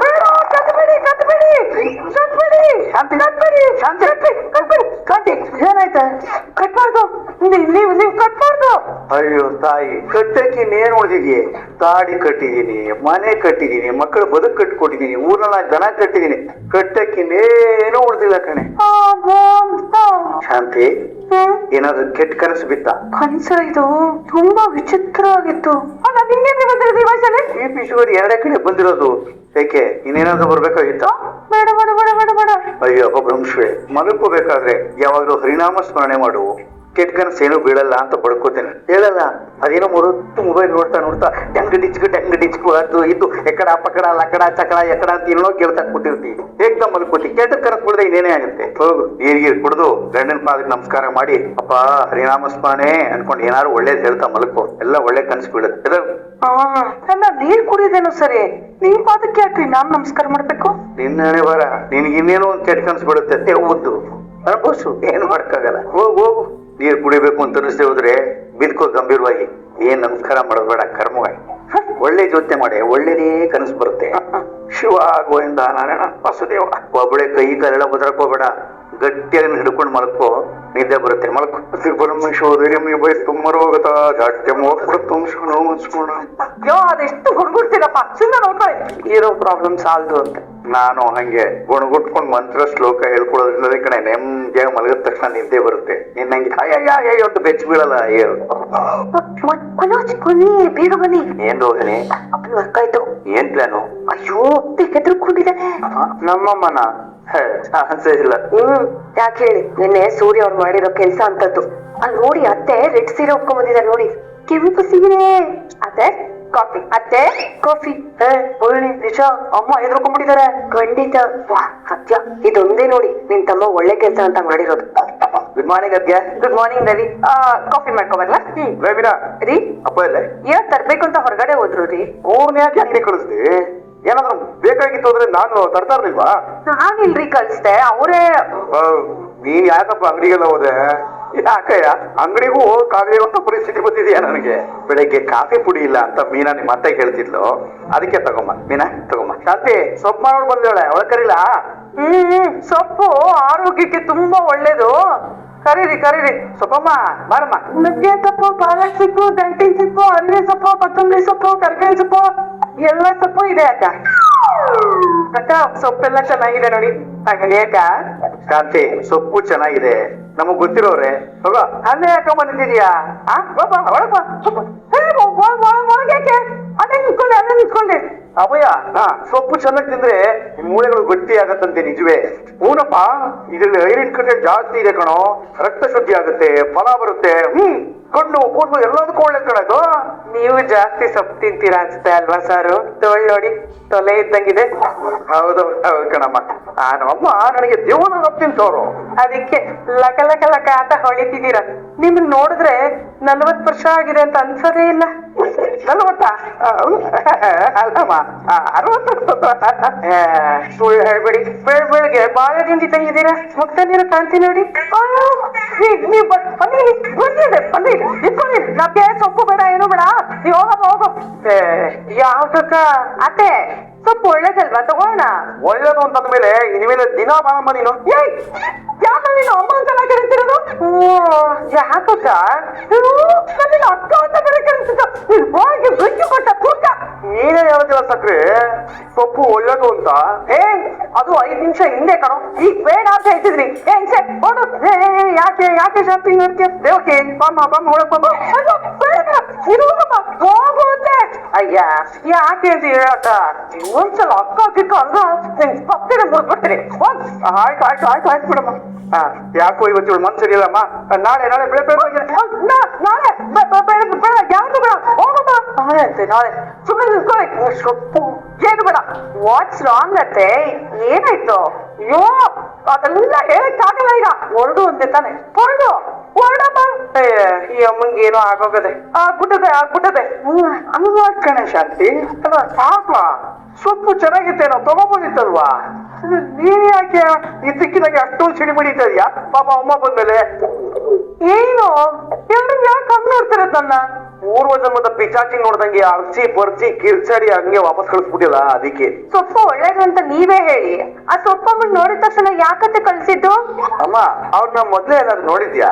ಬೇಡ ಕಟ್ಬೇಡಿ ಕಟ್ಬೇಡಿ ಕಟ್ಬೇಡಿ ಶಾಂತಿ ಕಟ್ಬೇಡಿ ಶಾಂತಿ ಕಟ್ಬೇಡಿ ಕಟ್ಬೇಡಿ ಶಾಂತಿ ಏನಾಯ್ತು? ಕಟ್ಬಾರ್ದು ನೀವು ನೀವು ಕಟ್ಬಾರ್ದು ಅಯ್ಯೋ ತಾಯಿ ಕಟ್ಟಕ್ಕೆ ಇನ್ನೇನು ಉಳಿದಿದೆಯೇ ತಾಡಿ ಕಟ್ಟಿದೀನಿ ಮನೆ ಕಟ್ಟಿದೀನಿ ಮಕ್ಕಳ ಬದುಕು ಕಟ್ಕೊಟ್ಟಿದೀನಿ ಊರಲ್ಲ ದನ ಕಟ್ಟಿದ್ದೀನಿ. ಕಟ್ಟಕ್ಕೆ ಇನ್ನೇನು ಉಳಿದಿಲ್ಲ ಕಣೆ. ಶಾಂತಿ ಏನಾದ್ರು ಕೆಟ್ಟ ಕನಸು ಬಿತ್ತ? ಕನ್ಸ ಇದು ತುಂಬಾ ವಿಚಿತ್ರವಾಗಿತ್ತು. ಈ ಪಿಶುವರಿ ಎರಡೇ ಕಡೆ ಬಂದಿರೋದು. ಏಕೆ ಇನ್ನೇನಾದ್ರೂ ಬರ್ಬೇಕಾಗಿತ್ತು? ಬೇಡ ಬೇಡ ಬೇಡ. ಅಯ್ಯೋ ಬ್ರಹ್ಮಶ್ವೇ ಮಲಕೋಬೇಕಾದ್ರೆ ಯಾವಾಗಲೂ ಹರಿನಾಮ ಸ್ಮರಣೆ ಮಾಡು ಕೆಟ್ಟ ಕನಸು ಏನೂ ಬೀಳಲ್ಲ ಅಂತ ಪಡ್ಕೋತೇನೆ ಹೇಳಲ್ಲ ಅದೇನೋ ಮುರುತ್ತು ಮೊಬೈಲ್ ನೋಡ್ತಾ ನೋಡ್ತಾ ಹೆಂಗ್ ಡಿಚ್ಕು ಹೆಂಗ್ ಡಿಚ್ಕು ಅದು ಇದು ಎಕಡ ಪಕಡ ಲಕಡ ಚಕಡ ಎಕಡ ಅಂತ ಏನೋ ಕೇಳ್ತಾ ಕೂತಿರ್ತಿ. ಏಕ್ದಮ್ ಮಲ್ಕೋತಿ ಕೆಟ್ಟ ಕನಸು ಬಿಡದೆ ಇನ್ನೇನೇ ಆಗುತ್ತೆ. ಹೋಗು ನೀರ್ ಗೀರ್ ಕುಡ್ದು ಗಂಡನ ಪಾದಕ್ಕೆ ನಮಸ್ಕಾರ ಮಾಡಿ ಅಪ್ಪ ಹರಿನಾಮ ಸ್ಮರಣೆ ಅನ್ಕೊಂಡು ಏನಾರು ಒಳ್ಳೇದ್ ಹೇಳ್ತಾ ಮಲ್ಕೋ. ಎಲ್ಲ ಒಳ್ಳೆ ಕನಸು ಬೀಳುತ್ತೆ. ನನ್ನ ನೀರ್ ಕುಡಿದೇನು ಸರಿ. ನಿನ್ ಪಾದಕ್ಕೆ ಯಾಕ್ರಿ ನಾನ್ ನಮಸ್ಕಾರ ಮಾಡ್ಬೇಕು? ನಿನ್ನೆ ಬರ ನಿನ್ಗೆ ಇನ್ನೇನೋ ಒಂದ್ ಕೆಟ್ಟ ಕನಸು ಬಿಡುತ್ತೆ ತೆವ್ವದ್ದು ಅನುಭವಿಸು. ಏನು ಮಾಡಕ್ಕಾಗಲ್ಲ. ಹೋಗು ಹೋಗು. ನೀರು ಕುಡಿಬೇಕು ಅಂತ ಅನಿಸ್ತೇ ಹೋದ್ರೆ ಬಿದ್ಕೋ ಗಂಭೀರವಾಗಿ ಏನ್ ನಮಸ್ಕಾರ ಮಾಡೋದು ಬೇಡ ಕರ್ಮವಾಗಿ. ಒಳ್ಳೆ ಜೊತೆ ಮಾಡಿ ಒಳ್ಳೇದೇ ಕನಸು ಬರುತ್ತೆ. ಶಿವ ಗೋವಿಂದ ನಾರಾಯಣ ವಾಸುದೇವ. ಒಬ್ಬಳೆ ಕೈ ಕಾಲೆಲ್ಲ ಬದರಕೋಬೇಡ ಗಟ್ಟಿಯಾಗಿ ಹಿಡ್ಕೊಂಡು ಮಲಕೋ ನಿದ್ದೆ ಬರುತ್ತೆ. ಮಲಕು. ಅಯ್ಯೋ ಅದೆಷ್ಟು ಹುಡುಗುಡ್ತೀರಪ್ಪ ಸುಮ್ಮನೆ ನೋಡ್ಕೊಳ್ಳಿ. ಇರೋ ಪ್ರಾಬ್ಲಮ್ ಸಾಲ್ದು ಅಂತ. ನಾನು ಹಂಗೆ ಗುಣಗುಟ್ಕೊಂಡು ಮಂತ್ರ ಶ್ಲೋಕ ಹೇಳ್ಕೊಡೋದ್ರಿಂದ ಕಣೆ ನೆಮ್ಮದಿಯಾಗಿ ಮಲಗಿದ ತಕ್ಷಣ ನಿದ್ದೆ ಬರುತ್ತೆ. ನಿನ್ನ ಹಂಗೆ ಅಯ್ಯ ಅಂತ ಬೆಚ್ಚ ಬೀಳಲ್ಲ ಮನೋಜ್ ಬನ್ನಿ ಬೇಗ ಬನ್ನಿ ಏನ್ ಅಪ್ಪನ ವರ್ಕ್ ಆಯ್ತು ಏನ್ ಪ್ಲಾನು? ಅಯ್ಯೋ ಹೆದರ್ಕೊಂಡಿದ್ದಾನೆ ನಮ್ಮಮ್ಮನ ಇಲ್ಲ. ಹ್ಮ್ ಯಾಕೆ ಹೇಳಿ? ನಿನ್ನೆ ಸೂರ್ಯ ಅವ್ರು ಮಾಡಿರೋ ಕೆಲ್ಸ ಅಂತದ್ದು. ಅಲ್ಲಿ ನೋಡಿ ಅತ್ತೆ ರೆಡ್ ಸೀರೆ ಉಟ್ಕೊಂಡ್ ಬಂದಿದ್ದಾರೆ ನೋಡಿ. ಕೆಂಪು ಸೀರೆ ಅತ್ತೆ ಕಾಫಿ ಅತ್ತೆ ಕಾಫಿ. ಒಳ್ಳೆ ನಿಜ. ಅಮ್ಮ ಹೆದರ್ಕೊಂಡ್ಬಿಟ್ಟಿದ್ದಾರೆ. ಖಂಡಿತ. ವಾ ಸತ್ಯ. ಇದೊಂದೇ ನೋಡಿ ನಿನ್ ತಮ್ಮ ಒಳ್ಳೆ ಕೆಲ್ಸ ಅಂತ ಮಾಡಿರೋದು. Good morning ಅದ್ಗೆ. Good morning Ravi. Coffee ಮಾಡ್ಕೊಬರ್ಲಾ? ಹ್ಮ್. ರವಿನ ರೀ? ಅಪ್ಪ ಇಲ್ಲ ಏನೋ ತರ್ಬೇಕು ಅಂತ ಹೊರಗಡೆ ಹೋದ್ರು ರೀ? ಅವ್ರನ್ನ ಯಾಕೆ ಅಂಗಡಿ ಕಳಿಸ್ದಿ? ಏನಾದ್ರು ಬೇಕಾಗಿತ್ತು ಅಂದ್ರೆ ನಾನು ತರ್ತಾ ಇರ್ಲಿಲ್ವಾ? ನಾನಿಲ್ರಿ ಕಳಿಸ್ದೆ. ಅವರೇ ನೀನ್ ಯಾಕಪ್ಪ ಅಂಗಡಿಗೆಲ್ಲ ಹೋದೆ? ಯಾಕಯ್ಯ ಅಂಗಡಿಗೂ ಕಾಲಿರುವಂತ ಪರಿಸ್ಥಿತಿ ಬಂದಿದೆಯಾ ನನಗೆ? ಬೆಳಗ್ಗೆ ಕಾಫಿ ಪುಡಿ ಇಲ್ಲ ಅಂತ ಮೀನಾ ನಿಮ್ಮ ಅತ್ತೆ ಹೇಳ್ತಿದ್ಲು. ಅದಕ್ಕೆ ತಗೊಂಬ. ಮೀನಾ ತಗೊಂಬ. ಶಾಂತಿ ಸೊಪ್ಪು ಮಾಡೋಳು ಬಂದೇಳೆ ಅವಳ. ಕರೀಲ ಹ್ಮ್ ಸೊಪ್ಪು ಆರೋಗ್ಯಕ್ಕೆ ತುಂಬಾ ಒಳ್ಳೇದು. ಕರೀರಿ ಕರೀರಿ. ಸೊಪ್ಪಮ್ಮ ಬಾರಮ್ಮ. ನುಗ್ಗೆ ಸೊಪ್ಪು ಪಾಲಕ್ ಸೊಪ್ಪು ದಂಟಿನ ಸೊಪ್ಪು ಅರಿವೆ ಸೊಪ್ಪು ಕೊತ್ತಂಬರಿ ಸೊಪ್ಪು ಕರ್ಬೇವಿನ ಸೊಪ್ಪು ಎಲ್ಲ ಸೊಪ್ಪು ಇದೆ ಅಕ್ಕ. ಅಕ್ಕ ಸೊಪ್ಪೆಲ್ಲ ಚೆನ್ನಾಗಿದೆ ನೋಡಿ. ಹಾಗೆ ಅಕ್ಕ? ಶಾಂತಿ ಸೊಪ್ಪು ಚೆನ್ನಾಗಿದೆ. ನಮಗ್ ಗೊತ್ತಿರೋರೆ. ಹೋಗೋ. ಅಲ್ಲೇ ಯಾಕ ಬಂದಿದ್ಯಾ ಆ? ಬಾ ಅಭಯ ಹಾ ಸೊಪ್ಪು ಚೆನ್ನಾಗಿ ತಿಂದ್ರೆ ಮೂಳೆಗಳು ಗಟ್ಟಿ ಆಗತ್ತಂತೆ ನಿಜವೇ. ಹೂನಪ್ಪ, ಇದ್ರಲ್ಲಿ ಐರನ್ ಕಂಟೆಂಟ್ ಜಾಸ್ತಿ ಇದೆ ಕಣೋ. ರಕ್ತ ಶುದ್ಧಿ ಆಗುತ್ತೆ, ಫಲ ಬರುತ್ತೆ. ಹ್ಮ್. ಕಣ್ಣು ಕೂದಲು ಎಲ್ಲದಕ್ಕೂ ಒಳ್ಳೆ ಕಣದು ನೀವು ಜಾಸ್ತಿ ಸೊಪ್ಪು ತಿಂತೀರಾ ಅನ್ಸುತ್ತೆ ಅಲ್ವಾ ಸಾರು? ತೋಳ್ ನೋಡಿ ತೊಲೆ ಇದ್ದಂಗಿದೆ. ಹೌದು ಹೌದು ಕಣಮ್ಮ. ಆ ಅಮ್ಮ ನನಗೆ ದೇವನ ಸೊಪ್ಪು ತಿಂತವ್ರು ಅದಕ್ಕೆ ಲಕ ಲಕ ಲಕ ಅಂತ ಹೊಳಿತಿದ್ದೀರ. ನಿಮ್ಮನ್ನ ನೋಡಿದ್ರೆ ನಲ್ವತ್ ವರ್ಷ ಆಗಿದೆ ಅಂತ ಅನ್ಸೋದೇ ಇಲ್ಲ. ನಲ್ವತ್ತ ಅಲ್ಲಮ್ಮ ಅರವತ್ತು ಸುಳ್ಳು ಹೇಳ್ಬೇಡಿ. ಬೆಳ್ ಬೆಳಗ್ಗೆ ಬಾಳೆ ತಿಂಡಿ ತಂಗಿದ್ದೀರಾ ಮುಕ್ತಲ್ಲಿರೋ ಕಾಂತಿ ನೋಡಿ. ನೀವ್- ಬನ್ನಿ ಬಂದಿದೆ ಬನ್ನಿ ಇಟ್ಕೊಳ್ಳಿ ನಮ್ಗೆ ಸೊಪ್ಪು ಬೇಡ ಏನು ಬೇಡ. ನೀವು ಹೋಗಪ್ಪ ಹೋಗು ಯಾವ್ದಕ್ಕ ಅತ್ತೆ ಸೊಪ್ಪು ಒಳ್ಳೇದಲ್ವಾ? ತಗೋಣ. ಒಳ್ಳೇದು ಅಂತಂದ ಮೇಲೆ ಇನ್ಮೇಲೆ ದಿನ ಬಾಳಮ್ಮ ನೀನು. ಏಯ್ ಯಾಕ ನೀನು ಅಮ್ಮ ಅಂತ ಕರಿತಿರೋದು ಯಾಕಕ್ಕ ನನ್ನ ಅಕ್ಕ ಅಂತ ಬೇರೆ ಕರಿತಿದ್ದ ಹೋಗಿ ಬಿಟ್ಟು ಕೊಟ್ಟ ತೂಕ ನೀನೇ ಹೇಳ್ತೀರ ಸಕ್ರೆ. ಸೊಪ್ಪು ಒಳ್ಳೇದು ಅಂತ. ಏ ಅದು ಐದ್ ನಿಮಿಷ ಹಿಂದೆ ಕಣೋ. ಈಗ ಬೇಡ ಅಂತ ಹೇಳ್ತಿದ್ರಿ. ಏ ಹಿಂಸೆ ಓಡು. ಏ, ಏ, ಏ, ಯಾಕೆ ಯಾಕೆ ಶಾಪಿಂಗ್ ಮಾಡ್ತೀಯ ದೇವಕ್ಕೆ ಬಾಮ್ಮ ಬಾಮ್ಮ ಒಳಗ್ ಬಾಮ್ಮ. ಅಯ್ಯೋ, ಬೇಡ ಇರುವಮ್ಮ ಹೋಗು ಅಂತೆ ಅಯ್ಯ ಯಾಕೆ ಅಂತ ಹೇಳಕ್ಕ? ಒಂದ್ಸಲ ಅಕ್ಕ ಕಿಕ್ಕ ಅಲ್ಲ ನಿನ್ ಪಕ್ಕದ ಮುರ್ದ್ಬಿಡ್ತೀನಿ ಹೋಗ್ ಆಯ್ತು ಆಯ್ತು ಆಯ್ತು ಆಯ್ತು ಬಿಡಮ್ಮ. ಹಾ ಯಾಕೋ ಇವತ್ತು ಇವಳು ಮನ್ಸು ಸರಿಯಿಲ್ಲಮ್ಮ ನಾಳೆ ನಾಳೆ ಬೆಳೆ ಬೆಳೆ ಹೋಗ್, ನಾಳೆ. ಯಾವ್ದು ಬೇಡ ಹೋಗಮ್ಮ ಅಂತೆ ನಾಳೆ. ಸುಮ್ಮನೆ ಸೊಪ್ಪು ಏನು ಬೇಡ. ವಾಟ್ಸ್ ರಾಂಗ್ ಅತ್ತೆ. ಏನಾಯ್ತು? ಅಯ್ಯೋ ಅದೆಲ್ಲ ಹೇಳಕ್ಕಾಗಲ್ಲ ಈಗ. ಹೊರಡು ಅಂತೆ ತಾನೆ. ಹೊರಡು. ಹೊರಡಮ್ಮ ಏ, ಈ ಅಮ್ಮಂಗೆ ಏನೋ ಆಗೋಗದೆ. ಆಗ್ಬಿಟ್ಟದೆ ಆಗ್ಬಿಟ್ಟದೆ ಹಂಗ ಕಣೆ ಶಾಂತಿ ಅಲ್ಲ, ಪಾಪ. ಸೊಪ್ಪು ಚೆನ್ನಾಗಿತ್ತೇನೋ ತಗೋಬೋದಿತ್ತಲ್ವಾ? ನೀನ್ ಯಾಕೆ ಈ ತಿಕ್ಕಿನಾಗೆ ಸಿಡಿ ಬಡಿತಾ ಇದೆಯಾ? ಪಾಪ ಅಮ್ಮ ಬಂದ್ಮೇಲೆ. ಏನು? ನನ್ನ ಪೂರ್ವ ಜನ್ಮದ ಪಿಚಾಚಿ ನೋಡ್ದಂಗೆ ಅರ್ಚಿ ಪರ್ಚಿ ಕಿರ್ಚಾಡಿ ಹಂಗೆ ವಾಪಸ್ ಕಳಿಸ್ಬಿಟ್ಟಿಲ್ಲ ಅದಕ್ಕೆ. ಸೊಪ್ಪು ಒಳ್ಳೇದು ಅಂತ ನೀವೇ ಹೇಳಿ. ಆ ಸೊಪ್ಪಮ್ಮನ್ ನೋಡಿದ ತಕ್ಷಣ ಯಾಕತ್ತೆ ಕಳ್ಸಿದ್ದು? ಅಮ್ಮ ಅವ್ರನ್ನ ಮೊದ್ಲೇ ಏನಾದ್ರು ನೋಡಿದ್ಯಾ?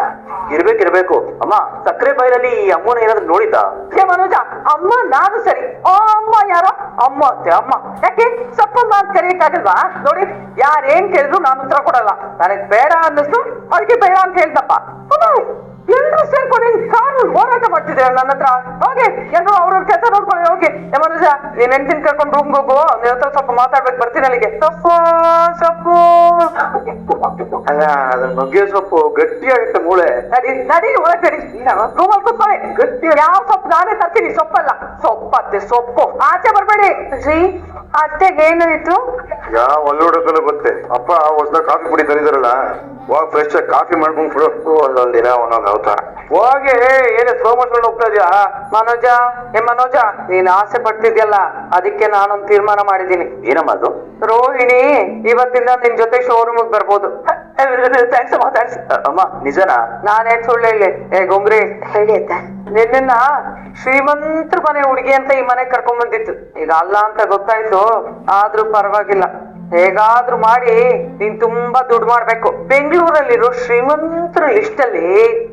ಇರ್ಬೇಕಿರ್ಬೇಕು. ಅಮ್ಮ ಸಕ್ಕರೆ ಬೈಲಲ್ಲಿ ಈ ಅಮ್ಮನ ಏನಾದ್ರು ನೋಡಿದ್ದ? ಏ ಮನೋಜ ಅಮ್ಮ ನಾನು ಸರಿ. ಆ ಅಮ್ಮ ಯಾರೋ? ಅಮ್ಮ ಅತ್ತೆ ಅಮ್ಮ. ಯಾಕೆ? ಸೊಪ್ಪಮ್ಮ ಅಂತ ಕರೆಯಕ್ಕಾಗಲ್ವಾ ನೋಡಿ ಯಾರೇನ್ ಕೇಳಿದ್ರು ನಾನು ಉತ್ತರ ಕೊಡಲ್ಲ. ನನಗ್ ಬೇಡ ಅನ್ನಿಸ್ತು ಅದಕ್ಕೆ ಬೇಡ ಅಂತ ಹೇಳ್ದಪ್ಪ. ಮಾಡ್ತಿದ್ದಾರೆ ನನ್ನ ಹತ್ರ. ಹೋಗಿ ಎಲ್ಲರೂ ಅವ್ರವ್ರ ಕೆಲಸ ನೋಡ್ಕೊಳ್ಳಿ ಹೋಗಿ. ಏ ಮನುಜ ನೀನ್ ಹೆಂಡತಿನ ಕರ್ಕೊಂಡು ರೂಮ್ ಹೋಗು. ನಿನ್ನ ಹತ್ರ ಸ್ವಲ್ಪ ಮಾತಾಡ್ಬೇಕು ಬರ್ತೀನಿ ಅಲ್ಲಿಗೆ. ಸೊಪ್ಪು ಸೊಪ್ಪು. ಅಲ್ಲ ಅದ್ರ ನುಗ್ಗೆ ಸೊಪ್ಪು ಗಟ್ಟಿ ಆಗುತ್ತೆ ಮೂಳೆ. ನಡಿ ನಡಿ ಒಳಗ್ ನಡಿ. ರೂಮಲ್ಲಿ ಕೂತ್ಕೊಳ್ಳಿ. ಗಟ್ಟಿ ಯಾವ ಸೊಪ್ಪು? ನಾನೇ ತರ್ತೀನಿ. ಸೊಪ್ಪಲ್ಲ. ಸೊಪ್ಪತ್ತೆ ಸೊಪ್ಪು. ಆಚೆ ಬರ್ಬೇಡಿ. ಶ್ರೀ ಅತ್ತೆಗೆ ಏನಾಯ್ತು ಯಾವ ಒಳ್ಳೆ ಗೊತ್ತೆ. ಅಪ್ಪ ಹೊಸದ ಕಾಫಿ ಪುಡಿ ತಂದಿದಾರಲ್ಲ ಹೋಗ ಫ್ರೆಶ್ ಕಾಫಿ ಮಾಡ್ಕೊಂಡು ಕೊಡು. ಒಂದೊಂದ್ ದಿನ ಒಂದೊಂದ್ ಅವತಾರ. ಹೋಗಿ ಏನೇ ಸೋಮಸ್ಕೊಂಡು ಹೋಗ್ತಾ ಇದೀಯಾ? ಮನೋಜ ಏ ಮನೋಜ ನೀನ್ ಆಸೆ ಪಡ್ತಿದ್ಯಲ್ಲ ಅದಕ್ಕೆ ನಾನೊಂದ್ ತೀರ್ಮಾನ ಮಾಡಿದ್ದೀನಿ. ಏನಮ್ಮ ಅದು? ರೋಹಿಣಿ ಇವತ್ತಿಂದ ನಿನ್ ಜೊತೆ ಶೋರೂಮ್ ಬರ್ಬೋದು. ಥ್ಯಾಂಕ್ಸ್ ಅಮ್ಮ ಥ್ಯಾಂಕ್ಸ್ ಅಮ್ಮ ನಿಜನಾ? ನಾನೇ ಸುಳ್ಳು ಹೇಳಿ. ಏ ಗೊಂಗ್ರಿ ಹೇಳಿ ಅತ್ತ. ನಿನ್ನ ಶ್ರೀಮಂತರ ಮನೆ ಹುಡುಗಿ ಅಂತ ಈ ಮನೆ ಕರ್ಕೊಂಡ್ ಬಂದಿತ್ತು. ಈಗ ಅಲ್ಲ ಅಂತ ಗೊತ್ತಾಯ್ತು ಆದ್ರೂ ಪರವಾಗಿಲ್ಲ. ಹೇಗಾದ್ರೂ ಮಾಡಿ ನೀನ್ ತುಂಬಾ ದುಡ್ಡು ಮಾಡ್ಬೇಕು. ಬೆಂಗಳೂರಲ್ಲಿರೋ ಶ್ರೀಮಂತರ ಲಿಸ್ಟ್ ಅಲ್ಲಿ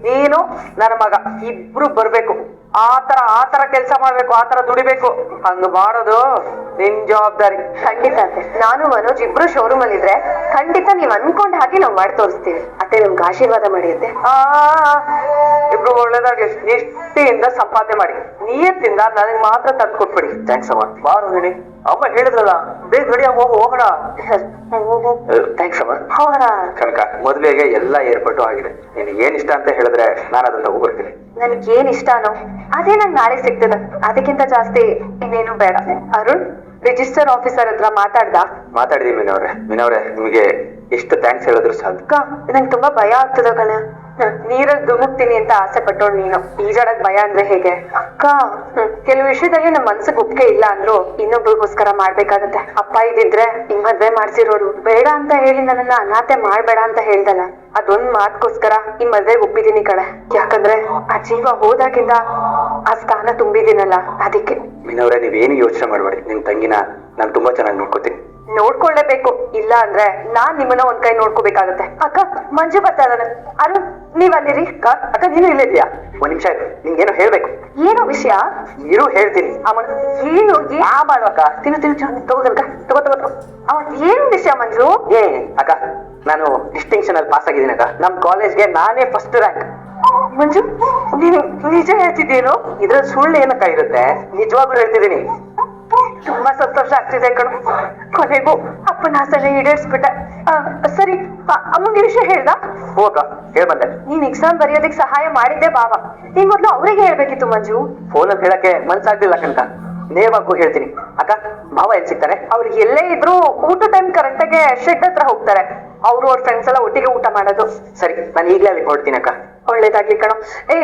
ನೀನು, ನನ್ನ ಮಗ ಇಬ್ರು ಬರ್ಬೇಕು. ಆತರ ಆತರ ಕೆಲಸ ಮಾಡ್ಬೇಕು ಆತರ ದುಡಿಬೇಕು. ಹಂಗ ಮಾಡೋದು ನಿನ್ ಜವಾಬ್ದಾರಿ. ಖಂಡಿತ ಅತ್ತೆ. ನಾನು ಮನೋಜ್ ಇಬ್ರು ಶೋರೂಮ್ ಅಲ್ಲಿ ಇದ್ರೆ ಖಂಡಿತ ನೀವ್ ಅನ್ಕೊಂಡ್ ಹಾಗೆ ನಾವ್ ಮಾಡಿ ತೋರಿಸ್ತೀವಿ. ಅತ್ತೆ ನಿಮ್ಗೆ ಆಶೀರ್ವಾದ ಮಾಡಿ ಅತ್ತೆ. ಆ ಇಬ್ರು ಒಳ್ಳೇದಾಗಿ ನಿಷ್ಠೆಯಿಂದ ಸಂಪಾದನೆ ಮಾಡಿ. ನಿಯತ್ತಿಂದ ನನಗ್ ಮಾತ್ರ ತಂದು ಕೊಟ್ಬಿಡಿ. ಥ್ಯಾಂಕ್ಸ್ ಅಮ್ಮ. ಬಾ ರೋಹಿಣಿ ಅಮ್ಮ ಹೇಳಿದ್ರಲ್ಲ ಬೇಗ ರೆಡಿ ಹೋಗು ಹೋಗೋಣ. ಥ್ಯಾಂಕ್ಸ್ ಅಮ್ಮ. ಹೋಗೋಣ. ಕನಕ ಮೊದಲಿಗೆ ಎಲ್ಲಾ ಏರ್ಪಾಟು ಆಗಿದೆ. ನಿನಗೆ ಏನ್ ಇಷ್ಟ ಅಂತ ಹೇಳಿದ್ರೆ ನಾನು ಅದನ್ನ ತಗೋಬರ್ತೀನಿ ನನ್ಗೆ ಏನ್ ಇಷ್ಟನೋ? ಅದೇ ನಂಗೆ ನಾಳೆ ಸಿಗ್ತದೆ. ಅದಕ್ಕಿಂತ ಜಾಸ್ತಿ ಇನ್ನೇನು ಬೇಡ. ಅರುಣ್ ರಿಜಿಸ್ಟರ್ ಆಫೀಸರ್ ಹತ್ರ ಮಾತಾಡ್ದ? ಮಾತಾಡಿದೀವಿ ಮೀನವ್ರೆ. ಮೀನವ್ರೆ, ನಿಮಗೆ ಎಷ್ಟು ಥ್ಯಾಂಕ್ಸ್ ಹೇಳಿದ್ರು ಸಾಕು. ಅಕ್ಕ ನಂಗೆ ತುಂಬಾ ಭಯ ಆಗ್ತದ ಕಣ. ನೀರಲ್ಲಿ ಧುಮುಕ್ತೀನಿ ಅಂತ ಆಸೆ ಪಟ್ಟೋಳು ನೀನು. ಈಜಾಡಕ್ ಭಯ ಅಂದ್ರೆ ಹೇಗೆ? ಅಕ್ಕ ಕೆಲವು ವಿಷಯದಲ್ಲಿ ನಮ್ ಮನ್ಸಿಗೆ ಒಪ್ಪಿಗೆ ಇಲ್ಲ ಅಂದ್ರು ಇನ್ನೊಬ್ರಿಗೋಸ್ಕರ ಮಾಡ್ಬೇಕಾಗತ್ತೆ. ಅಪ್ಪ ಇದ್ದಿದ್ರೆ ಹಿಂಗ್ ಮದ್ವೆ ಮಾಡ್ಸಿರೋರು. ಬೇಡ ಅಂತ ಹೇಳಿ ನನ್ನ ಅನಾಥೆ ಮಾಡ್ಬೇಡ ಅಂತ ಹೇಳ್ದಲ್ಲ. ಅದೊಂದ್ ಮಾತ್ಗೋಸ್ಕರ ಈ ಮದ್ವೆಗೆ ಒಪ್ಪಿದೀನಿ ಕಡೆ ಯಾಕಂದ್ರೆ ಆ ಜೀವ ಹೋದಾಗಿಂದ ಆ ಸ್ಥಾನ ತುಂಬಿದೀನಲ್ಲ ಅದಕ್ಕೆ. ಮೀನವ್ರೆ ನೀವೇನು ಯೋಚನೆ ಮಾಡ್ಬೇಡಿ. ನಿಮ್ ತಂಗಿನ ನಾನು ತುಂಬಾ ಚೆನ್ನಾಗಿ ನೋಡ್ಕೋತೀನಿ. ನೋಡ್ಕೊಳ್ಳೇಬೇಕು. ಇಲ್ಲ ಅಂದ್ರೆ ನಾನ್ ನಿಮ್ಮನ್ನ ಒಂದ್ ಕೈ ನೋಡ್ಕೋಬೇಕಾಗತ್ತೆ. ಅಕ್ಕ ಮಂಜು ಬರ್ತಾ ಇದ್ದಾನೆ. ಅರುಣ್ ನೀವ್ ಅಲ್ಲಿರಿ. ಅಕ್ಕ ಅಕ್ಕ ನೀನು ಇಲ್ಲಿದ್ಯಾ ಒಂದ್ ನಿಮಿಷ ನಿಂಗೇನು ಹೇಳ್ಬೇಕು. ಏನೋ ವಿಷಯ? ಇರು ಹೇಳ್ತೀನಿ. ಅವನು ಏನು? ಯಾ ಆ ಮಾಡುವಕ್ಕ ತಿನ್ನು ತಿನ್ನು ತಿನ್ನು. ತಗೋ ತಗೋ ತಗೋ ತಗೋ ತಗೋ. ಅವನ್ ಏನ್ ವಿಷಯ ಮಂಜು? ಏ ಅಕ್ಕ ನಾನು ಡಿಸ್ಟಿಂಕ್ಷನ್ ಅಲ್ಲಿ ಪಾಸ್ ಆಗಿದ್ದೀನಿ ಅಕ್ಕ. ನಮ್ ಕಾಲೇಜ್ಗೆ ನಾನೇ ಫಸ್ಟ್ ರ್ಯಾಂಕ್ ಮಂಜು ನೀನು ನಿಜ ಹೇಳ್ತಿದ್ದೇನು ಇದ್ರ ಸುಳ್ಳು ಏನಕ್ಕ ಇರುತ್ತೆ? ನಿಜವಾಗ್ಲೂ ಹೇಳ್ತಿದ್ದೀನಿ. ತುಂಬಾ ಸಂತೋಷ ಆಗ್ತಿದೆ ಕಣು. ಕೊನೆಗೂ ಅಪ್ಪನ ಆಸೆನ ಈಡೇರಿಸ್ಬಿಟ್ಟೆ. ಸರಿ ಅಮ್ಮಂಗೆ ವಿಷಯ ಹೇಳ್ದ? ಹೋ ಅಕ್ಕ ಹೇಳ್ ಬಂದೆ. ನೀನ್ ಎಕ್ಸಾಮ್ ಬರೆಯೋದಕ್ಕೆ ಸಹಾಯ ಮಾಡಿದ್ದೆ ಬಾವ ನೀನ್ ಮೊದ್ಲು ಅವ್ರಿಗೆ ಹೇಳ್ಬೇಕಿತ್ತು ಮಂಜು. ಫೋನಲ್ಲಿ ಹೇಳಕ್ಕೆ ಮನ್ಸಾಗ್ಲಿಲ್ಲ ಕಣಕ ನೇರವಾಗಿ ಹೇಳ್ತೀನಿ. ಅಕ್ಕ ಮಾವ ಎಲ್ಲಿ ಸಿಗ್ತಾರೆ? ಅವ್ರು ಎಲ್ಲೇ ಇದ್ರು ಊಟ ಟೈಮ್ ಕರೆಕ್ಟ್ ಆಗಿ ಶೆಡ್ ಹತ್ರ ಹೋಗ್ತಾರೆ. ಅವರು ಅವ್ರ ಫ್ರೆಂಡ್ಸ್ ಎಲ್ಲ ಒಟ್ಟಿಗೆ ಊಟ ಮಾಡೋದು. ಸರಿ ನಾನು ಈಗಲೇ ಅಲ್ಲಿ ಹೊರಡ್ತೀನಿ ಅಕ್ಕ. ಒಳ್ಳೇದಾಗ್ಲಿ ಕಣೋ. ಏ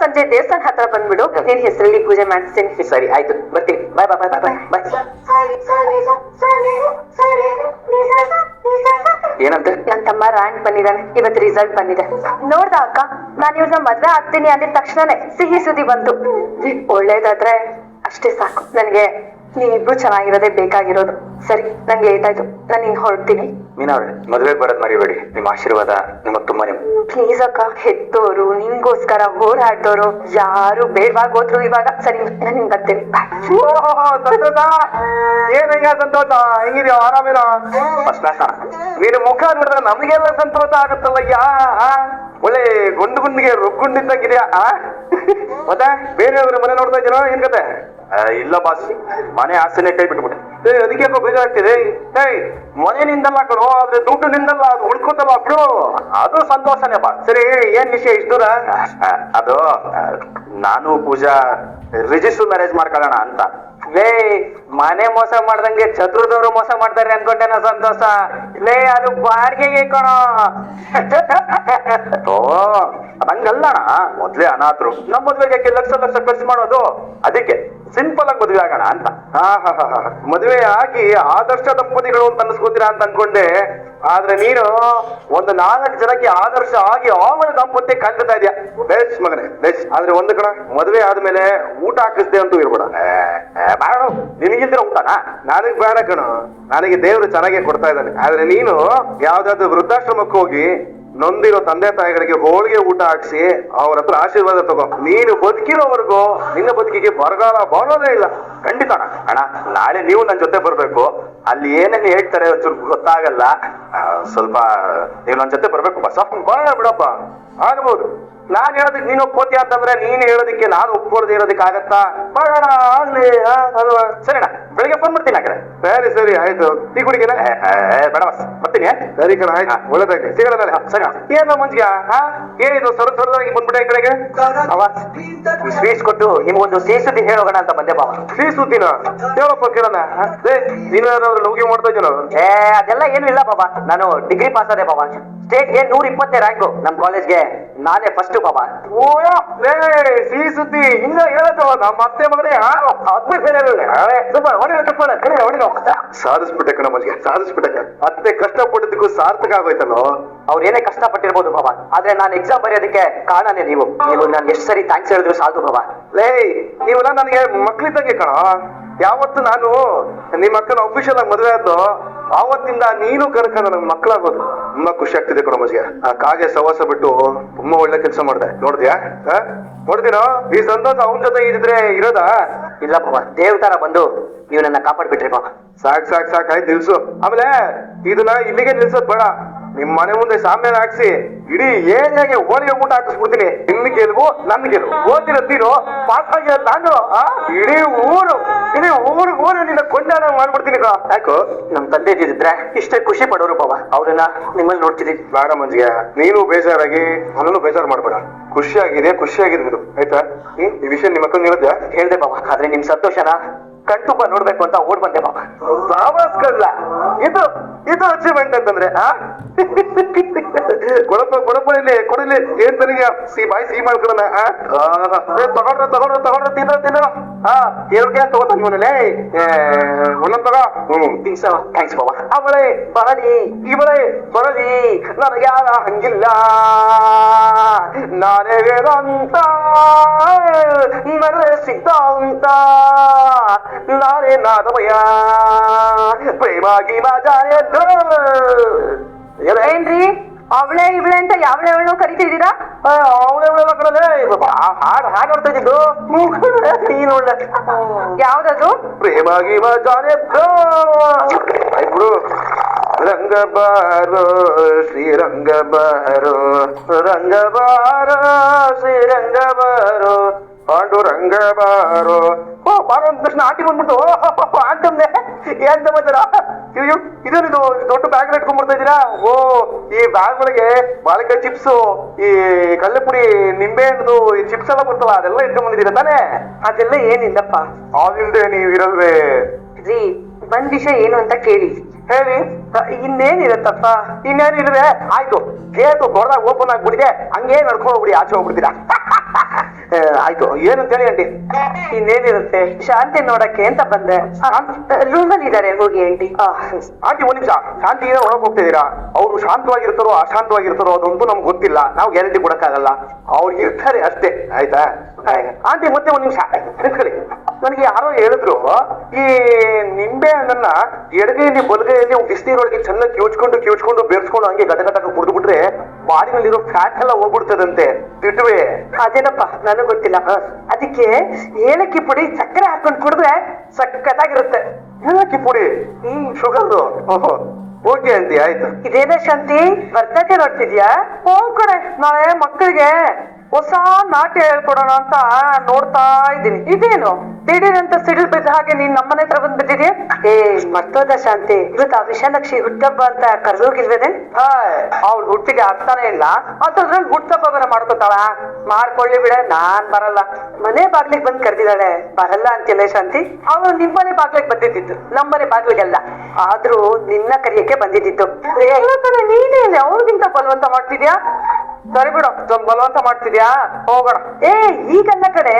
ಸಂಜೆ ದೇವಸ್ಥಾನ ಹತ್ರ ಬಂದ್ಬಿಡು. ನಿನ್ ಹೆಸರಲ್ಲಿ ಪೂಜೆ ಮಾಡಿಸ್ತೀನಿ ಸರಿ ಆಯ್ತು. ಬರ್ತೀನಿ. ಬಾಯ್ ಬಾಯ್ ಬಾಯ್ ಬಾಯ್ ಬಾಯ್. ಏನಂತೆ? ನನ್ ತಮ್ಮ ರ್ಯಾಂಕ್ ಬಂದಿದ್ದಾನೆ. ಇವತ್ತು ರಿಸಲ್ಟ್ ಬಂದಿದೆ. ನೋಡ್ದ ಅಕ್ಕ? ನಾನು ಇವ್ರನ್ನ ಮದ್ವೆ ಆಗ್ತೀನಿ ಅಂದಿದ ತಕ್ಷಣನೇ ಸಿಹಿ ಸುದ್ದಿ ಬಂತು. ಒಳ್ಳೇದಾದ್ರೆ ಅಷ್ಟೇ ಸಾಕು. ನನ್ಗೆ ನೀವಿಬ್ರು ಚೆನ್ನಾಗಿರೋದೇ ಬೇಕಾಗಿರೋದು. ಸರಿ ನಂಗೆ ಲೇಟ್ ಆಯ್ತು ನಾನು ಇನ್ ಹೊರಡ್ತೀನಿ. ಮೀನಾ ಅವ್ರೆ ಮದುವೆಗೆ ಬರೋದ್ ಮರಿಬೇಡಿ. ನಿಮ್ಮ ಆಶೀರ್ವಾದ ನಿಮಗ್ ತುಂಬಾನೇ ಪ್ಲೀಸ್ ಅಕ್ಕ ಹೆತ್ತೋರು ನಿಂಗೋಸ್ಕರ ಹೋರಾಡ್ದೋರು ಯಾರು ಬೇಡವಾಗ ಹೋದ್ರು ಇವಾಗ. ಸರಿ ನಾನು ಹಿಂಗ್ ಬರ್ತೀನಿ. ಏನಯ್ಯ ಸಂತೋಷ. ಹೆಂಗಿದ್ಯ ಆರಾಮೇನ? ಫಸ್ಟ್ ನೀನು ಮುಖ ನೋಡಿದ್ರೆ ನಮಗೆಲ್ಲ ಸಂತೋಷ ಆಗುತ್ತಲ್ಲಯ್ಯ? ಆ? ಒಳ್ಳೆ ಗುಂಡು ಗುಂಡಿಗೆ ರುಗ್ಗುಂಡಿದ್ದಂಗಿದ್ಯಾ? ಆ? ಮತ್ತೆ ಬೇರೆಯವ್ರ ಮನೆ ನೋಡ್ತಾ ಇದ್ದೀರಾ? ಏನ್ ಕತೆ? ಇಲ್ಲ ಬಾಸ್ ಮನೆ ಆಸೆನೆ ಕೈ ಬಿಟ್ಬಿಟ್ಟೆ. ಏ ಅದಕ್ಕೆ ಯಾಕೋ ಬೇಜಾರಾಗ್ತಿದೆ? ಏಯ್ ಮನೆ ನಿಂದಲ್ಲ ಕಣೋ ಆದ್ರೆ ದುಡ್ಡು ನಿಂದಲ್ಲ ಅದು ಉಳ್ಕೋತಲ್ಲ ಬಿಡು. ಅದು ಸಂತೋಷನೇ ಬಾ ಸರಿ ಏನ್ ವಿಷಯ ಇಷ್ಟು ದೂರ? ಅದು ನಾನು ಪೂಜಾ ರಿಜಿಸ್ಟರ್ ಮ್ಯಾರೇಜ್ ಮಾಡ್ಕೊಳ್ಳೋಣ ಅಂತ. ಲೇ ಮನೆ ಮೋಸ ಮಾಡ್ದಂಗೆ ಚತುರ್ದವ್ರು ಮೋಸ ಮಾಡ್ತಾರೆ ಅನ್ಕೊಂಡೇನ ಸಂತೋಷ. ಲೇ ಅದು ಬಾಡಿಗೆಗೆ ಕಣೋ. ಓ ಹಂಗಲ್ಲಣ ಮೊದ್ಲೇ ಅನಾಥರು. ನಮ್ಮ ಮದ್ವೆಗೆ ಲಕ್ಷ ಲಕ್ಷ ಖರ್ಚು ಮಾಡೋದು? ಅದಕ್ಕೆ. ಸಿಂಪಲ್ ಆಗಿ ಮದುವೆ ಆಗೋಣ ಅಂತ. ಮದುವೆ ಆಗಿ ಆದರ್ಶ ದಂಪತಿಗಳು ಅಂತ ಅನ್ಸ್ಕೋತೀರಾ ಅಂತ ಅನ್ಕೊಂಡೆ. ಆದ್ರೆ ನೀನು ಒಂದು ನಾಲ್ಕು ಜನಕ್ಕೆ ಆದರ್ಶ ಆಗಿ ಆಮೇಲೆ ದಂಪತಿ ಕಲ್ತಾ ಇದೆಯಾ? ಬೆಸ್ಟ್ ಮಗನೇ. ಬೆಸ್ಟ್ ಆದ್ರೆ ಒಂದು ಕಡೆ ಮದುವೆ ಆದ್ಮೇಲೆ ಊಟ ಹಾಕಿಸ್ದೆ ಅಂತೂ ಇರ್ಬೇಡ. ಬೇಡ. ನಿನಗಿದ್ರೆ ಊಟನಾ? ನನಗ್ ಬೇಡ ಕಣ. ನನಗೆ ದೇವರು ಚೆನ್ನಾಗಿ ಕೊಡ್ತಾ ಇದ್ದಾನೆ. ಆದ್ರೆ ನೀನು ಯಾವ್ದಾದ್ರು ವೃದ್ಧಾಶ್ರಮಕ್ಕೆ ಹೋಗಿ ನೊಂದಿರೋ ತಂದೆ ತಾಯಿಗಳಿಗೆ ಹೋಳಿಗೆ ಊಟ ಹಾಕ್ಸಿ ಅವ್ರ ಹತ್ರ ಆಶೀರ್ವಾದ ತಗೋ. ನೀನು ಬದುಕಿರೋವರೆಗೂ, ನಿನ್ನ ಬದುಕಿಗೆ ಬರಗಾಲ ಬರೋದೇ ಇಲ್ಲ. ಖಂಡಿತ. ಅಣ್ಣ, ನಾಳೆ ನೀವು ನನ್ನ ಜೊತೆ ಬರ್ಬೇಕು. ಅಲ್ಲಿ ಏನೇನು ಹೇಳ್ತಾರೆ ಒಂಚೂರು ಗೊತ್ತಾಗಲ್ಲ. ಸ್ವಲ್ಪ, ನೀವು ನನ್ನ ಜೊತೆ ಬರ್ಬೇಕು. ಬಸ್ ಬರೋಣ ಬಿಡಪ್ಪ. ಆಗಬಹುದು ನಾನ್ ಹೇಳೋದಕ್ಕೆ ನೀನು ಒಪ್ಕೋತೀಯ ಅಂತಂದ್ರೆ ನೀನ್ ಹೇಳೋದಕ್ಕೆ ನಾನು ಒಪ್ಕೊಳ್ದೆ ಇರೋದಕ್ಕೆ ಆಗತ್ತಾ ಮಾಡೋಣ ಆಗ್ಲಿ ಅಲ್ವಾ? ಸರಿಣ ಬೆಳಿಗ್ಗೆ ಫೋನ್ ಮಾಡ್ತೀನಿ ಹಾಕ್ರೆ ಸರಿ ಸರಿ ಆಯ್ತು. ಟೀ ಕುಡಿಗೆನ ಬೇಡ ಬಸ್ ಬರ್ತೀನಿ ಸರಿ ಕಣ ಆಯ್ತು. ಒಳ್ಳೇದಾಗ್ಲಿ. ಸಿಗೋಣ ಸರಿ. ಏನು ಮಂಜಿಗೆ ಹಾ ಏನಿದು? ಸರ ಸರದಾಗಿ ಬಂದ್ಬಿಟ್ಟೆ ಈ ಕಡೆಗೆ? ಅವ ಸ್ವೀಟ್ಸ್ ಕೊಟ್ಟು ನಿಮ್ಗೊಂದು ಸಿಹಿ ಸುದ್ದಿ ಹೇಳೋಣ ಅಂತ ಬಂದೆ ಬಾವ. ಸಿಹಿ ಸುದ್ದಿನ? ಹೇಳಪ್ಪ ಕೇಳೋಣ. ನೀನು ಏನಾದ್ರು ಲೌಗಿ ಮಾಡ್ತಾ ಇದ್ದೀನೋ? ಏ ಅದೆಲ್ಲ ಏನು ಇಲ್ಲ ಬಾಬಾ ನಾನು ಡಿಗ್ರಿ ಪಾಸ್ ಆದೆ ಬಾಬಾ ಸ್ಟೇಟ್ಗೆ ನೂರ ಇಪ್ಪತ್ತನೇ ರ್ಯಾಂಕು ನಮ್ ಕಾಲೇಜ್ಗೆ ನಾನೇ ಫಸ್ಟ್ ಬಾಬಾ. ಓಯೋ ಸಿ ಸಿಹಿ ಸುದ್ದಿ ಇನ್ನ ಹೇಳತ್ತವ ನಮ್ಮ ಅತ್ತೆ ಮಗನೇ ಬೇರೆ ಸಾಧಿಸ್ಬಿಟ್ಟೆ ಕಣ ಮಜ್ಗೆ ಸಾಧಿಸ್ಬಿಟ್ಟೆ. ಅತ್ತೆ ಕಷ್ಟಪಟ್ಟಿದ್ದಕ್ಕೂ ಸಾರ್ಥಕ ಆಗೋಯ್ತಲ್ಲೋ? ಅವ್ರು ಏನೇ ಕಷ್ಟ ಪಟ್ಟಿರ್ಬೋದು ಬಾಬಾ ಆದ್ರೆ ನಾನು ಎಕ್ಸಾಮ್ ಬರೆಯೋದಕ್ಕೆ ಕಾರಣನೇ ನೀವು. ನೀವು ನಾನು ಎಷ್ಟು ಸರಿ ಥ್ಯಾಂಕ್ಸ್ ಹೇಳಿದ್ರು ಸಾಧು ಬಾಬಾ. ಲೇ ನೀವೆಲ್ಲ ನನಗೆ ಮಕ್ಳಿದ್ದಂಗೆ ಕಣ? ಯಾವತ್ತು ನಾನು ನಿಮ್ಮ ಅಕ್ಕನ ಅಫಿಷಿಯಲ್ ಆಗಿ ಮದುವೆ ಆದ್ದು? ಆವತ್ತಿಂದ ನೀನು ಕನಕ ನನಗೆ ಮಕ್ಕಳಾಗೋದು. ತುಂಬಾ ಖುಷಿ ಆಗ್ತಿದೆ ಕೊಡಮಜ್ಗೆ ಆ ಕಾಗೆ ಸವಾಸ ಬಿಟ್ಟು ತುಂಬಾ ಒಳ್ಳೆ ಕೆಲಸ ಮಾಡ್ದೆ. ನೋಡಿದ್ಯಾ? ನೋಡ್ತೀನೋ? ಈ ಸಂತೋಷ ಅವನ ಜೊತೆ ಇದ್ರೆ ಇರೋದಾ? ಇಲ್ಲ ಬಾಬಾ ದೇವ್ ತರ ಬಂದು ನೀವು ನನ್ನ ಕಾಪಾಡ್ಬಿಟ್ರಿ ಬಾಬಾ. ಸಾಕ್ ಸಾಕ್ ಸಾಕ್. ಆಯ್ತು ನಿಲ್ಸು. ಆಮೇಲೆ ಇದನ್ನ ಇಲ್ಲಿಗೆ ನಿಲ್ಸೋದ್ ಬೇಡ. ನಿಮ್ ಮನೆ ಮುಂದೆ ಸಾಮ್ಯಾನ ಹಾಕ್ಸಿ ಇಡೀ ಏರಿಯಾಗೆ ಓಡಿಗೆ ಊಟ ಹಾಕಿಸ್ಬಿಡ್ತೀನಿ. ನಿನ್ ಗೆಲುವು ನನ್ ಗೆಲುವು. ಓದಿರೋ ತೀರೋ ಪಾಸ್ ಆಗಿರೋ ನಾನು ಆ? ಇಡೀ ಊರು ಇಡೀ ಊರು ಊರು ನಿನ್ನ ಕೊಂಡಾಣ ಮಾಡ್ಬಿಡ್ತೀನಿ. ಯಾಕೋ ನಮ್ ತಂದೆ ಇದ್ದಿದ್ರೆ ಇಷ್ಟೇ ಖುಷಿ ಪಡೋರು ಬಾಬಾ ಅವ್ರನ್ನ ನಿಮ್ಮಲ್ಲಿ ನೋಡ್ತಿದ್ದೀನಿ. ಬೇಡ ಮಂಜಿಗೆ ನೀನು ಬೇಜಾರಾಗಿ ನನ್ನನ್ನು ಬೇಜಾರು ಮಾಡ್ಬೇಡ. ಖುಷಿಯಾಗಿದೆ ಖುಷಿಯಾಗಿದೆ ಇದು ಆಯ್ತಾ? ಈ ವಿಷಯ ನಿಮ್ಮ ಹೇಳಿದ್ಯಾ ಹೇಳ್ದೆ ಬಾಬಾ ಆದ್ರೆ ನಿಮ್ ಸಂತೋಷನ? ಕಣ್ತುಂಬ ನೋಡ್ಬೇಕು ಅಂತ ಓಡ್ ಬಂದೆ ಸಾವಾಸ್ಕಲ್ಲ ಇದು ಇದು ಅಚೀವ್ಮೆಂಟ್ ಅಂತಂದ್ರೆ ಆ? ಕೊಡಪ್ಪ ಕೊಡಪ್ಪ ಇಲ್ಲಿ ಕೊಡಲಿ. ಏನ್ ನನಗೆ ಸಿ ಬಾಯಿ ಸಿ. ಏ, ತಗೊಂಡ್ರ ತಗೊಂಡ್ರ ತಗೊಂಡ್ರ ತಿನ್ನ ತಿನ್ನ ಹಾ ಕೇಳ್ಕೆ ತಗೋತಾನ ಇವನಲ್ಲಿ ಒಂದೊಂದ್ ತಗ. ಹ್ಮ್. ಥ್ಯಾಂಕ್ಸ್ ಬಾಬಾ ಅವಳೆ ಬರಲಿ. ಇವಳೆ ಬರಲಿ. ನನಗೆ ಯಾರ ಹಂಗಿಲ್ಲ. ನಾನೇ ವೇದಾಂತ. ನನಗೆ ಸಿದ್ಧಾಂತ ನಾನೇ ನಾದಮಯ ಪ್ರೇಮಾಗಿ ಮಾಜಾನೆ ಏನ್ರಿ? ಅವಳೆ ಇವಳೆ ಅಂತ ಯಾವಳೆ ಅವಳನ್ನ ಕರಿತಿದ್ದೀರಾ? ಅವಳೆ ಅವಳೆಲ್ಲ ಕಡಲೆ ಹಾಡು ಹಾಡು ಆಡ್ತಾ ಇದ್ದಿದ್ದು. ನೀನು ಒಳ್ಳೆ ಯಾವ್ದದು? ಪ್ರೇಮಾಗಿ ಮಜಾನೆ ಬಿಡು ರಂಗ ಬಾರೋ ಶ್ರೀರಂಗ ಬಾರೋ ರಂಗ ಬಾರೋ ಶ್ರೀರಂಗ ಬಾರೋ. ಪಾಂಡು ರಂಗ ಬಾರೋ ಓ ಬಾರೋ ಅಂದ ತಕ್ಷಣ ಆಂಟಿ ಬಂದ್ಬಿಟ್ಟು ಆಂಟಮ್ನೆ ಏನ್ ಸಮಾಚಾರ? ಇದು ಇದೇನಿದು ದೊಡ್ಡ ಬ್ಯಾಗ್ ಇಟ್ಕೊಂಡ್ ಬರ್ತಾ ಇದ್ದೀರಾ? ಓ ಈ ಬ್ಯಾಗ್ ಒಳಗೆ ಬಾಳಿಕಾಯಿ ಚಿಪ್ಸ್ ಈ ಕಲ್ಲಪುಡಿ ನಿಂಬೆ ಹಣ್ಣು ಈ ಚಿಪ್ಸ್ ಎಲ್ಲ ಬರ್ತಲ್ಲ ಅದೆಲ್ಲ ಇಟ್ಕೊಂಡ್ ಬಂದಿದ್ದೀರಾ ತಾನೇ? ಅದೆಲ್ಲ ಏನಿಲ್ಲಪ್ಪ. ಅದಿಲ್ದೆ ನೀವಿರಲ್ವೇ. ರೀ ಒಂದ್ ವಿಷಯ ಏನು ಅಂತ ಕೇಳಿ. ಹೇಳಿ ಇನ್ನೇನಿರತ್ತಪ್ಪ ಇನ್ನೇನಿಲ್ವೇ ಆಯ್ತು ಗೇಟು ದೊಡ್ಡದಾಗ ಓಪನ್ ಆಗ್ಬಿಟ್ಟಿದೆ ಹಂಗೆ ನಡ್ಕೊಂಡು ಹೋಗ್ಬಿಡಿ ಆಚೆ ಹೋಗ್ಬಿಡ್ತೀರಾ? ಆಯ್ತು ಏನಂತ ಹೇಳಿ ಆಂಟಿ? ಇನ್ನೇನಿರುತ್ತೆ? ಶಾಂತಿ ನೋಡಕ್ಕೆ ಅಂತ ಬಂದೆ. ರೂಮಲ್ಲಿ ಇದಾರೆ ಹೋಗಿ ಆಂಟಿ. ಆಂಟಿ ಒಂದ್ ನಿಮಿಷ. ಶಾಂತಿ ಒಳಗ್ ಹೋಗ್ತಿದ್ದೀರಾ? ಅವ್ರು ಶಾಂತವಾಗಿರ್ತಾರೋ ಅಶಾಂತವಾಗಿರ್ತಾರೋ ಅದಂತೂ ನಮ್ಗೆ ಗೊತ್ತಿಲ್ಲ. ನಾವು ಗ್ಯಾರಂಟಿ ಕೊಡಕ್ಕಾಗಲ್ಲ. ಅವ್ರು ಇರ್ತಾರೆ ಅಷ್ಟೇ ಆಯ್ತಾ. ಆಂಟಿ ಮತ್ತೆ ಒಂದ್ ನಿಮಿಷ. ನಿಂತ್ಕೊಳ್ಳಿ. ನನಗೆ ಯಾರೋ ಹೇಳಿದ್ರು ಈ ನಿಂಬೆ ಹಣ್ಣನ್ನ ಎಡಗೈಯಲ್ಲಿ ಬಲಗೈಯಲ್ಲಿ ಬಿಸಿನೀರೊಳಗೆ ಚೆನ್ನಾಗಿ ಕಿವುಚ್ಕೊಂಡು ಕಿವುಚ್ಕೊಂಡು ಬೇರ್ಸ್ಕೊಂಡು ಹಂಗೆ ಗಟ ಗಟಕ ಕುಡಿದು ಬಿಟ್ರೆ ಬಾಡಿನಲ್ಲಿರೋ ಫ್ಯಾಟ್ ಎಲ್ಲ ಹೋಗ್ಬಿಡ್ತದಂತೆ. ತಿಟ್ಟುವೆ ಅದೇನಪ್ಪ? ನನಗ್ ಗೊತ್ತಿಲ್ಲ. ಅದಕ್ಕೆ ಏಲಕ್ಕಿ ಪುಡಿ ಸಕ್ಕರೆ ಹಾಕೊಂಡು ಕುಡಿದ್ರೆ ಸಕ್ಕತ್ತಾಗಿರುತ್ತೆ ಏಲಕ್ಕಿ ಪುಡಿ? ಹ್ಮ್. ಶುಗರ್ ಓಕೆ ಅಂತಿ ಆಯ್ತು. ಇದೇನೇ ಶಾಂತಿ? ಬರ್ತಡೇ ನೋಡ್ತಿದ್ಯಾ? ಹೋಗ್ ಕಡೆ ನಾಳೆ ಮಕ್ಕಳಿಗೆ ಹೊಸ ನಾಟ್ಯ ಹೇಳ್ಕೊಡೋಣ ಅಂತ ನೋಡ್ತಾ ಇದ್ದೀನಿ. ಇದೇನು? ದಿಢೀರಂತ ಸಿಡಿಲ್ ಬಿದ್ದ ಹಾಗೆ ನೀನ್ ನಮ್ಮನೆ ಹತ್ರ ಬಂದ್ ಬಿದ್ದಿದ್ಯಾ? ಏ ಮರ್ತೋದ ಶಾಂತಿ. ಇವತ್ತು ಆ ವಿಶಾಲಕ್ಷಿ ಹುಟ್ಟಬ್ಬ ಅಂತ ಕರೆದೋಗಿಲ್ವೇನೆ? ಅವ್ಳು ಹುಟ್ಟಿಗೆ ಆಗ್ತಾನೆ ಇಲ್ಲ. ಅದ್ರಲ್ಲಿ ಹುಟ್ಟಬ್ಬ ಬೇರೆ ಮಾಡ್ಕೊತಾಳ? ಮಾಡ್ಕೊಳ್ಳಿ ಬಿಡ ನಾನ್ ಬರಲ್ಲ. ಮನೆ ಬಾಗ್ಲಿಗ್ ಬಂದ್ ಕರೆದಿದ್ದಾಳೆ. ಬರಲ್ಲ ಅಂತಿಲ್ಲ ಶಾಂತಿ? ಅವಳು ನಿಮ್ಮನೆ ಬಾಗ್ಲಿಗೆ ಬಂದಿದ್ದಿದ್ದು. ನಮ್ಮನೆ ಬಾಗ್ಲಿಗೆಲ್ಲ. ಆದ್ರೂ ನಿನ್ನ ಕರಿಯಕ್ಕೆ ಬಂದಿದ್ದಿದ್ದು. ನೀನೇ ನೀನೇನೆ ಅವಳಿಗಿಂತ ಬಲವಂತ ಮಾಡ್ತಿದ್ಯಾ? ಸರಿ ಬಿಡು ಬಲವಂತ ಮಾಡ್ತಿದ್ಯಾ? ಹೋಗೋಣ. ಏ, ಈಗಲ್ಲ ಕಡೆ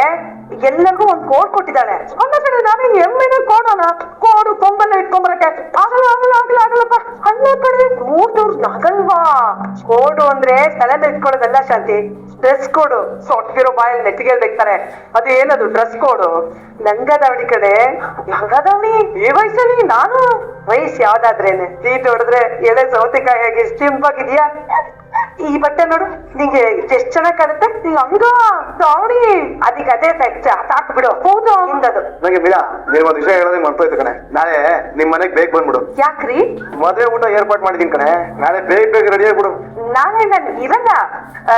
ಎಲ್ಲರಿಗೂ ಒಂದ್ ಕೋಡ್ ಕೊಟ್ಟಿದ್ದಾಳೆ. ಅಲ್ಲ ಕಡೆ ನಾವೇ ಎಮ್ಮೆನ ಕೋಡೋಣ ಕೋಡು ಕೊಂಬೆಲ್ಲ ಇಟ್ಕೊಂಬರಕ್ಕೆ. ಆಗಲ್ಲ ಆಗಲ್ಲ ಆಗಲ್ಲ, ಆಗಲ್ಲಪ್ಪ. ಅಲ್ಲ ಕಡೆ ಮೂರ್ದವ್ರು ನಗಲ್ವಾ? ಕೋಡು ಅಂದ್ರೆ ತಲೆ ಮೇಲೆ ಶಾಂತಿ. ಡ್ರೆಸ್ ಕೋಡು. ಸೊಟ್ಟಿರೋ ಬಾಯಲ್ಲಿ ನೆಟ್ಟಿಗೆಲ್ ಬೇಕ್ತಾರೆ ಅದು ಏನದು? ಡ್ರೆಸ್ ಕೋಡು. ನಂಗದವಳಿ ಕಡೆ ನಂಗದವನಿ ಈ ವಯಸ್ಸಲ್ಲಿ ನಾನು? ವಯಸ್ಸು ಯಾವ್ದಾದ್ರೇನೆ? ಸೀಟ್ ಹೊಡೆದ್ರೆ ಎಳೆ ಸೌತೆಕಾಯಿ ಆಗಿ ಸ್ಟಿಂಪಾಗಿದ್ಯಾ? ಈ ಬಟ್ಟೆ ನೋಡು ನಿಂಗೆ ಎಷ್ಟ್ ಚೆನ್ನಾಗ್ ಕಾಣುತ್ತೆ? ನೀ ಹಂಗ? ದಾವಣಿ! ಅದಕ್ಕೆ ಅದೇ ಸಾಕು ಬಿಡು. ಹೌದು? ಅದು ನನಗೆ ಬಿಡ ನೀವು ಒಂದ್ ವಿಷಯ ಹೇಳೋದೇ ಮರ್ತೋಯ್ತು ಕಣೆ. ನಾಳೆ ನಿಮ್ ಮನೆಗ್ ಬೇಗ ಬಂದ್ಬಿಡು. ಯಾಕ್ರಿ? ಮದ್ವೆ ಊಟ ಏರ್ಪಾಟ್ ಮಾಡಿದೀನಿ ಕಣೆ. ನಾಳೆ ಬೇಗ ಬೇಗ ರೆಡಿ ಆಗ್ಬಿಡು. ನಾಳೆ ನನ್ ಇರಲ್ಲ. ಆ,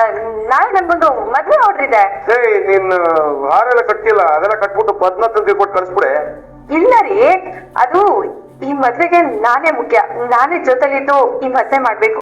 ನಾಳೆ ನನ್ಗೊಂದು ಮದ್ವೆ ಆರ್ಡರ್ ಇದೆ. ನಿನ್ನ ನೀನ್ ಹಾರೆಲ್ಲ ಕಟ್ಟಿಲ್ಲ ಅದೆಲ್ಲ ಕಟ್ಬಿಟ್ಟು ಪದ್ಮತ್ತು ತಂದು ಕೊಟ್ಟು ಕಳಿಸ್ಬಿಡೆ. ಇಲ್ಲ ರೀ ಅದು ಈ ಮದ್ವೆಗೆ ನಾನೇ ಮುಖ್ಯ. ನಾನೇ ಜೊತೆಲಿದ್ದು ಈ ಮದ್ವೆ ಮಾಡ್ಬೇಕು.